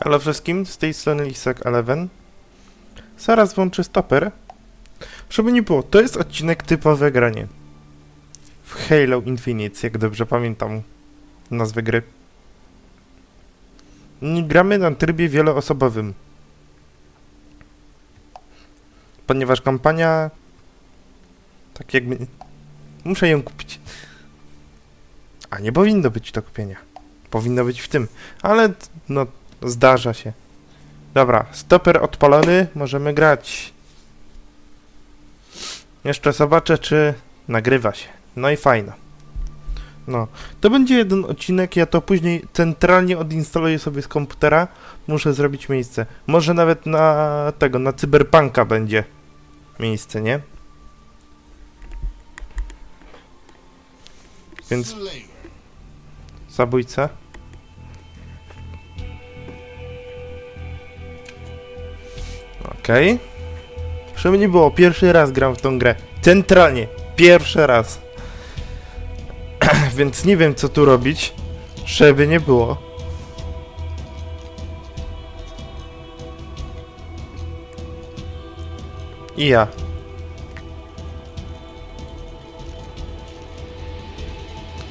Halo wszystkim, z tej strony Lisek 11. Zaraz włączę stoper. Żeby nie było, to jest odcinek typowe granie. W Halo Infinite, jak dobrze pamiętam nazwę gry. Gramy na trybie wieloosobowym. Ponieważ kampania... Tak jakby... Muszę ją kupić. A nie powinno być do kupienia. Powinno być w tym. Ale no Zdarza się. Dobra, stoper odpalony, możemy grać. Jeszcze zobaczę, czy nagrywa się. No i fajno. No, to będzie jeden odcinek, ja to później centralnie odinstaluję sobie z komputera. Muszę zrobić miejsce. Może nawet na tego, na cyberpunka będzie miejsce, nie? Więc zabójca. Okej. Okay. Żeby nie było, pierwszy raz gram w tą grę. Centralnie. Pierwszy raz. Więc nie wiem co tu robić, żeby nie było. I ja.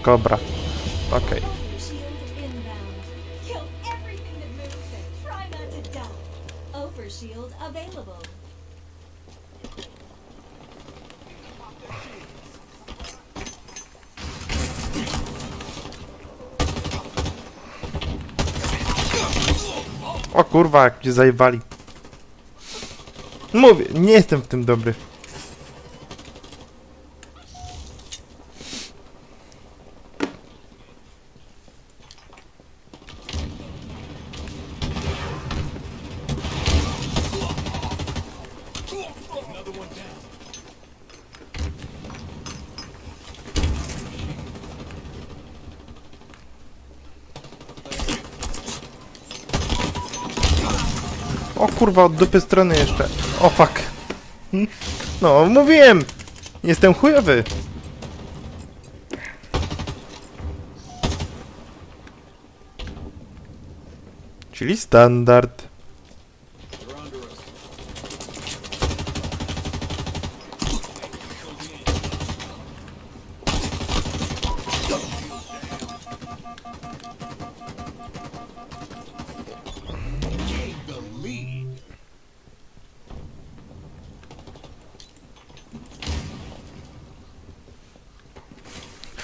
Kobra. Okej. Overshield O kurwa, jak mnie zajebali. Mówię, nie jestem w tym dobry. O kurwa, od dupy strony jeszcze. O fuck. No, mówiłem! Jestem chujowy. Czyli standard.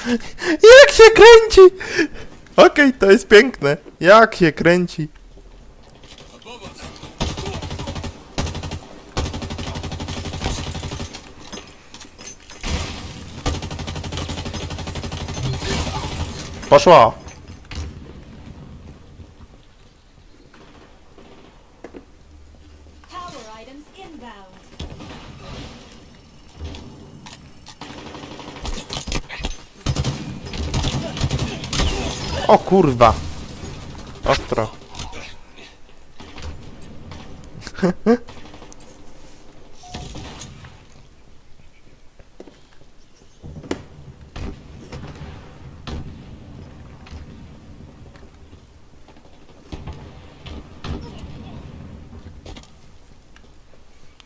Jak się kręci! Okej, to jest piękne. Jak się kręci. Poszło. Power items inbound. O kurwa. Ostro.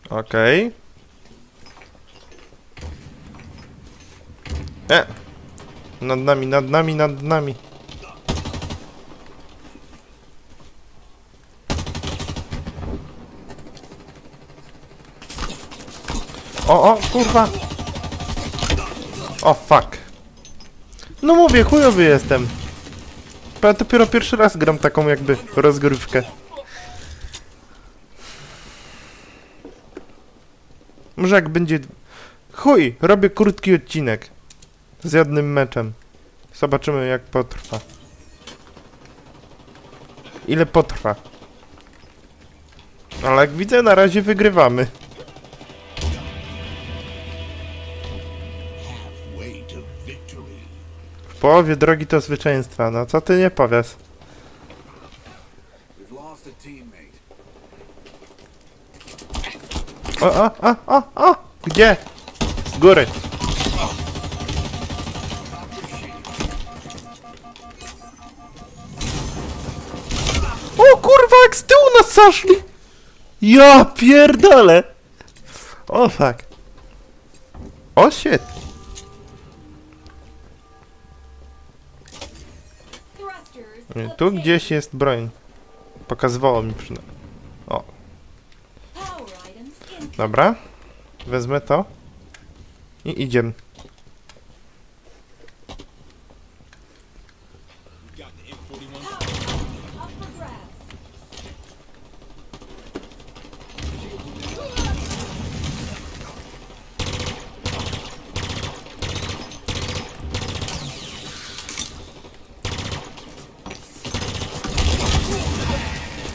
Okej. E! Nad nami, nad nami, nad nami. O, o, kurwa! O, fuck. No mówię, chujowy jestem. Ja dopiero pierwszy raz gram taką jakby rozgrywkę. Może jak będzie... Chuj, robię krótki odcinek. Z jednym meczem. Zobaczymy jak potrwa. Ile potrwa. Ale jak widzę, na razie wygrywamy. W połowie drogi do zwycięstwa. No co ty nie powiesz? O, o, o, o, o! Gdzie? Z góry. O kur... kurwa, jak z tyłu nas zaszli! Ja pierdolę! O fuck. O shit. Tu obtained. gdzieś jest broń. Pokazywało mi przynajmniej. O, dobra. Wezmę to. I idziemy.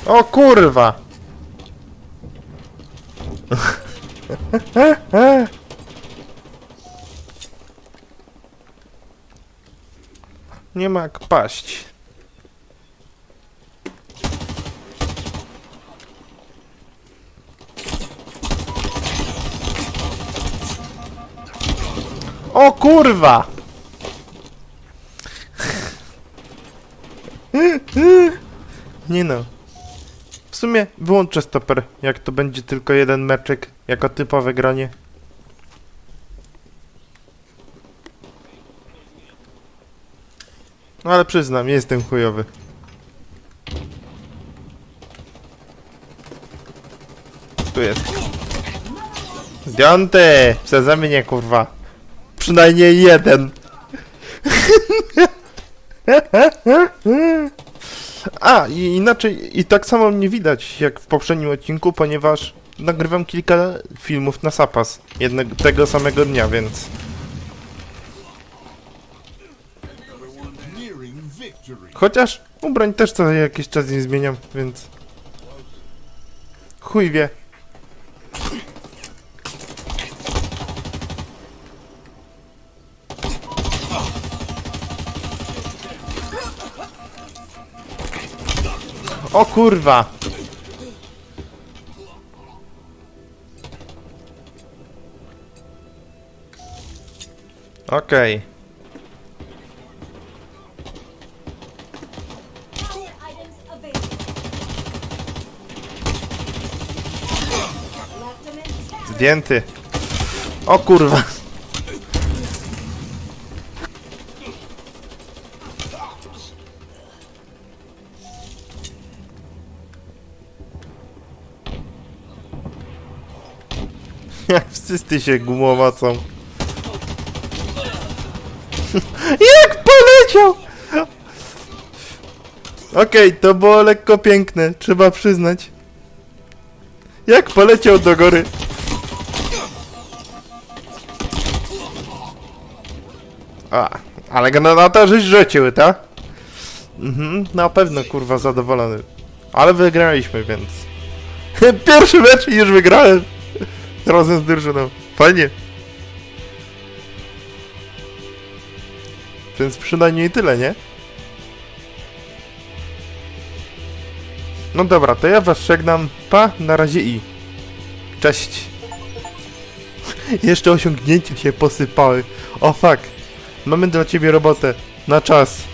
O kurwa! Nie ma jak paść. O kurwa! Nie no. W sumie wyłączę stoper, jak to będzie tylko jeden meczek, jako typowe granie. No ale przyznam, jestem chujowy. Tu jest. Zdjąty! Przeze mnie, kurwa. Przynajmniej jeden. A, i inaczej, i tak samo mnie widać jak w poprzednim odcinku, ponieważ nagrywam kilka filmów na zapas. Jednego, tego samego dnia, więc... Chociaż ubrań też co jakiś czas nie zmieniam, więc... Chuj wie. O kurwa! Okej. Tatters. Zdjęty. O kurwa. Wszyscy się gumowacą. Jak poleciał! Okej, to było lekko piękne, trzeba przyznać. Jak poleciał do góry. A, ale generatorzy rzuciły, tak? Mhm, na pewno kurwa zadowolony. Ale wygraliśmy, więc. Pierwszy mecz i już wygrałem. Razem z drużyną. Fajnie. Więc przynajmniej tyle, nie? No dobra, to ja was żegnam. Pa, na razie i. Cześć. Jeszcze osiągnięcia się posypały. O fuck. Mamy dla ciebie robotę. Na czas.